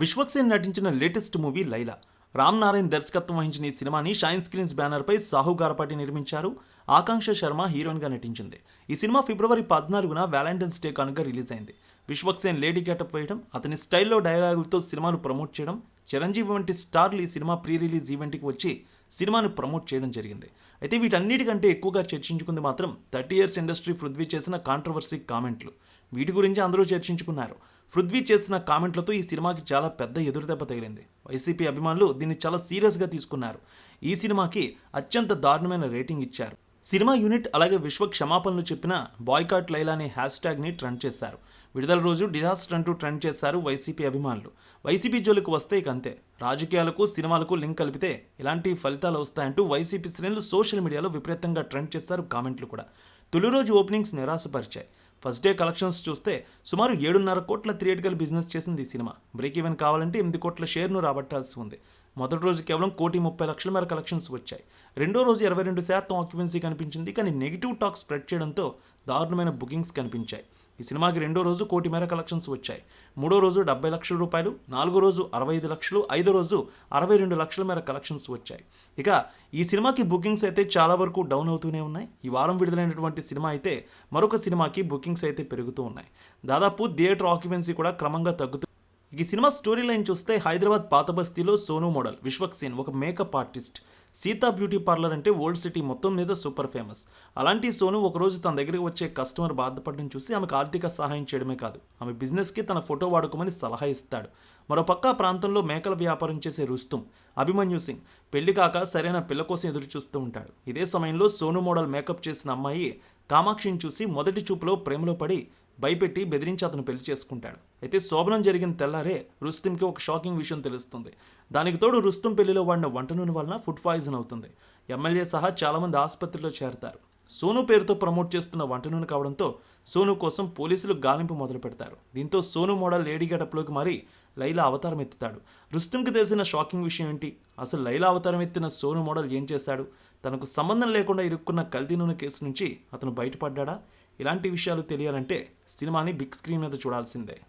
విశ్వక్సేన్ నటించిన latest movie Laila. Ram Narayan దర్శకత్వం వహించిన ఈ సినిమాని షైన్ స్క్రీన్స్ బ్యానర్పై సాహు గారపాటి నిర్మించారు. ఆకాంక్ష శర్మ హీరోయిన్గా నటించింది. ఈ సినిమా ఫిబ్రవరి పద్నాలుగున వ్యాలంటైన్స్ డే కనుక రిలీజ్ అయింది. విశ్వక్సేన్ లేడీ గెటప్ వేయడం అతని స్టైల్లో డైలాగులతో సినిమాను ప్రమోట్ చేయడం చిరంజీవి వంటి స్టార్లు ఈ సినిమా ప్రీ రిలీజ్ ఈవెంట్కి వచ్చి సినిమాను ప్రమోట్ చేయడం జరిగింది. అయితే వీటన్నిటికంటే ఎక్కువగా చర్చించుకుంది మాత్రం థర్టీ ఇయర్స్ ఇండస్ట్రీ పృథ్వీ చేసిన కాంట్రవర్సీ కామెంట్లు. వీటి గురించి అందరూ చర్చించుకున్నారు. పృథ్వీ చేసిన కామెంట్లతో ఈ సినిమాకి చాలా పెద్ద ఎదురుదెబ్బ తగిలింది. వైసీపీ అభిమానులు దీన్ని చాలా సీరియస్గా తీసుకున్నారు. ఈ సినిమాకి అత్యంత దారుణమైన రేటింగ్ ఇచ్చారు. సినిమా యూనిట్ అలాగే విశ్వ క్షమాపణలు చెప్పిన బాయ్కాట్ లైలా అనే హ్యాష్ ట్యాగ్ని ట్రెండ్ చేశారు. విడుదల రోజు డిజాస్టర్ అంటూ ట్రెండ్ చేశారు వైసీపీ అభిమానులు. వైసీపీ జోలికి వస్తే ఇక అంతే. రాజకీయాలకు సినిమాలకు లింక్ కలిపితే ఇలాంటి ఫలితాలు వస్తాయంటూ వైసీపీ శ్రేణులు సోషల్ మీడియాలో విపరీతంగా ట్రెండ్ చేశారు కామెంట్లు కూడా. తొలి రోజు ఓపెనింగ్స్ నిరాశపరిచాయి. ఫస్ట్ డే కలెక్షన్స్ చూస్తే సుమారు ఏడున్నర కోట్ల థియేటికల్ బిజినెస్ చేసింది ఈ సినిమా. బ్రేక్ ఈవెన్ కావాలంటే ఎనిమిది కోట్ల షేర్ను రాబట్టాల్సి ఉంది. మొదటి రోజు కేవలం కోటి ముప్పై లక్షల మేర కలెక్షన్స్ వచ్చాయి. రెండో రోజు ఇరవై రెండు శాతం ఆక్యుపెన్సీ కనిపించింది. కానీ నెగిటివ్ టాక్ స్ప్రెడ్ చేయడంతో దారుణమైన బుకింగ్స్ కనిపించాయి. ఈ సినిమాకి రెండో రోజు కోటి మేర కలెక్షన్స్ వచ్చాయి. మూడో రోజు డెబ్బై లక్షల రూపాయలు నాలుగో రోజు అరవై ఐదు లక్షలు ఐదో రోజు అరవై రెండు లక్షల మేర కలెక్షన్స్ వచ్చాయి. ఇక ఈ సినిమాకి బుకింగ్స్ అయితే చాలా వరకు డౌన్ అవుతూనే ఉన్నాయి. ఈ వారం విడుదలైనటువంటి సినిమా అయితే మరొక సినిమాకి బుకింగ్స్ అయితే పెరుగుతూ ఉన్నాయి. దాదాపు థియేటర్ ఆక్యుపెన్సీ కూడా క్రమంగా తగ్గుతూ ఈ సినిమా స్టోరీ లైన్ చూస్తే హైదరాబాద్ పాత బస్తీలో సోను మోడల్ విశ్వక్ సేన్ ఒక makeup artist. Sita beauty parlour అంటే ఓల్డ్ సిటీ మొత్తం మీద సూపర్ ఫేమస్. అలాంటి సోను ఒకరోజు తన దగ్గరికి వచ్చే కస్టమర్ బాధపడడం చూసి ఆమెకు ఆర్థిక సహాయం చేయడమే కాదు. ఆమె బిజినెస్కి తన ఫోటో వాడుకోమని సలహా ఇస్తాడు. మరోపక్క ఆ ప్రాంతంలో మేకల వ్యాపారం చేసే రుస్తుం అభిమన్యు సింగ్. పెళ్ళి కాక సరైన పిల్ల కోసం ఎదురు చూస్తూ ఉంటాడు. ఇదే సమయంలో సోను మోడల్ మేకప్ చేసిన అమ్మాయి కామాక్షిని చూసి మొదటి చూపులో ప్రేమలో పడి భయపెట్టి బెదిరించి అతను పెళ్ళి చేసుకుంటాడు. అయితే శోభనం జరిగిన తెల్లారే రుస్తుంకి ఒక షాకింగ్ విషయం తెలుస్తుంది. దానికి తోడు రుస్తుం పెళ్ళిలో వాడిన వంట నూనె వలన ఫుడ్ పాయిజన్ అవుతుంది. ఎమ్మెల్యే సహా చాలామంది ఆసుపత్రిలో చేరతారు. సోను పేరుతో ప్రమోట్ చేస్తున్న వంట నూనె కావడంతో సోను కోసం పోలీసులు గాలింపు మొదలు పెడతారు దీంతో సోను మోడల్ లేడీ గెటప్లోకి మారి లైలా అవతారం ఎత్తుతాడు. రుస్తుంకి తెలిసిన షాకింగ్ విషయం ఏంటి? అసలు లైలా అవతారం ఎత్తిన సోను మోడల్ ఏం చేశాడు? తనకు సంబంధం లేకుండా ఇరుక్కున్న కల్తీ నూనె కేసు నుంచి అతను బయటపడ్డా ఇలాంటి విషయాలు తెలియాలంటే సినిమాని బిగ్ స్క్రీన్ మీద చూడాల్సిందే.